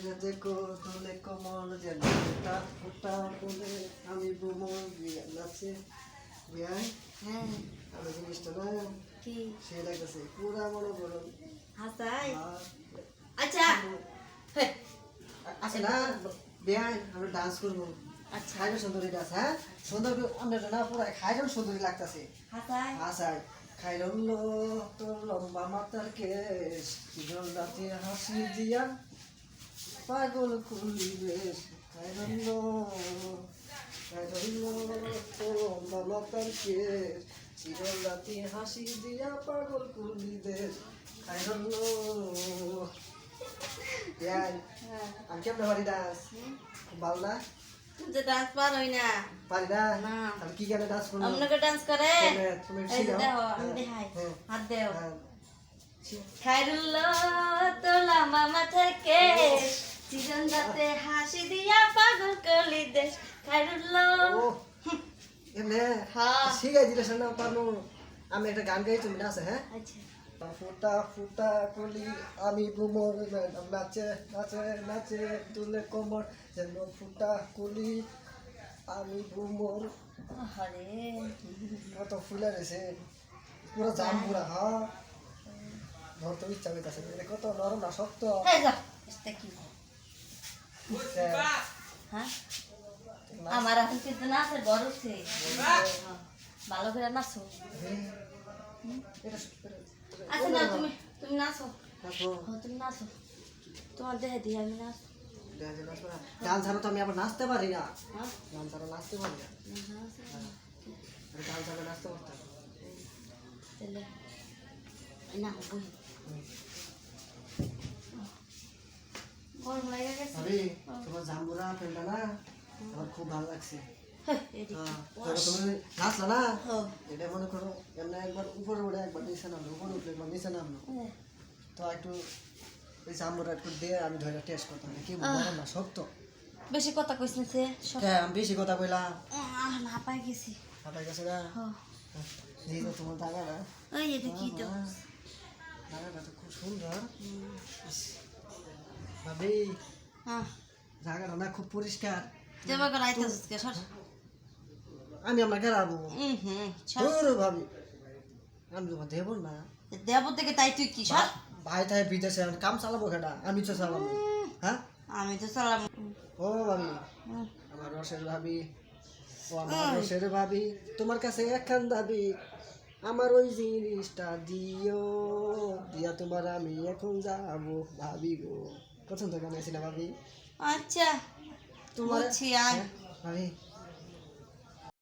দেখো দোলে কমল যেন ফোটা ফোটা বলে আমি বুমর বিয়া নাচে। বিয়াই? হ্যাঁ। আমি জিনিসটা না? কি? সে লাগতেছে পুরা মনে করো হাসাই? আচ্ছা। আছে না? বিয়াই আমরা ডান্স করব। আচ্ছা। খাইলে সুন্দরী ডান্স হ্যাঁ? সুন্দর আমরা না পুরা খাইলে সুন্দরী লাগতেছে। হাসাই? আসাই খাইরল্লো তোর লম্বা মাতার কেশ রাতে হাসি দিয়া পাগল কেশ জীবন রাতে হাসি দিয়া পাগল করলি বেশ খাইরল্লো ইয়াই আমি কেমন পারি ডান্স ভালো না তুমি তো ডান্স পারোই না পারি না না। আমি কি গানে ডান্স করব আপনাকে ডান্স করে তুমি- তুমি এই যে শিখাও। দেখো আমি দেখাই। হাত দেও হ্যাঁ। তোলা মামা থেকে রাতে হাসি দিয়া পাগল করলি দেশ খাইরুল্লো ও এমনে হ্যাঁ দিলে শোনা পারব আমি একটা গান গাই তুমি নাচে হ্যাঁ? আচ্ছা। ফুটা ফুটা কলি আমি বুমর নাচে নাচে নাচে তুলে কোমর যেন ফুটা কলি আমি বুমর আরে কত ফুলে রয়েছে পুরো জাম পুরা হ্যাঁ? ধর তো ইচ্ছা হইতাছে কত নরম না শক্ত। এই যা এটা কি হ্যাঁ আমার এখন কিন্তু নাচে বড় হ্যাঁ, ভালো করে নাচো। হ্যাঁ। আচ্ছা না তুমি তুমি নাচো। হ্যাঁ তুমি নাচো। তোমার দেহে দিয়ে আমি নাচ। গান ছাড়া তো আমি আবার নাচতে পারি না। হ্যাঁ? গান ছাড়া নাচতে পারি না। গান ছাড়া নাচতে পারতাম। না বই। আরে তোমার জাম্বুরা ফেলটা না আমার খুব ভালো লাগছে। হ্যাঁ, হ্যাঁ, নাচলা না? এটা মনে করো এমনি একবার উপরে উঠে একবার নিচে নামলো উপরে উঠলে একবার নিচে নামলো। তো একটু এই জাম্বুরা একটু দিয়ে আমি ধরে টেস্ট করতাম কি বলব না শক্ত বেশি কথা কইস না সে হ্যাঁ আমি বেশি কথা কইলাম। না পাই গেছি। আপনার কাছে না। এই তো তোমার দাগা না ওই এটা কি তো? দাগাটা তো খুব সুন্দর। ইস, ভাবি হ্যাঁ জায়গাটা না খুব পরিষ্কার। সর। আমি আমার গেলাবো। হুম হুম সর। ভাবি। আমি তোমার দেব না। দেব থেকে তাই তুই কি সর। ভাই তাই বিদেশে আমি কাম চালাবো কেটা আমি তো চালাবো। হ্যাঁ? আমি তো চালাম ও ভাবি। আমার রসের ভাবি। ও আমার রসের ভাবি। তোমার কাছে একখান দাবি আমার ওই জিনিসটা দিও। দিয়া তোমার আমি এখন যাব ভাবি গো। পছন্দ গান আসি না ভাবি আচ্ছা তোমার হ্যাঁ, ভাবি।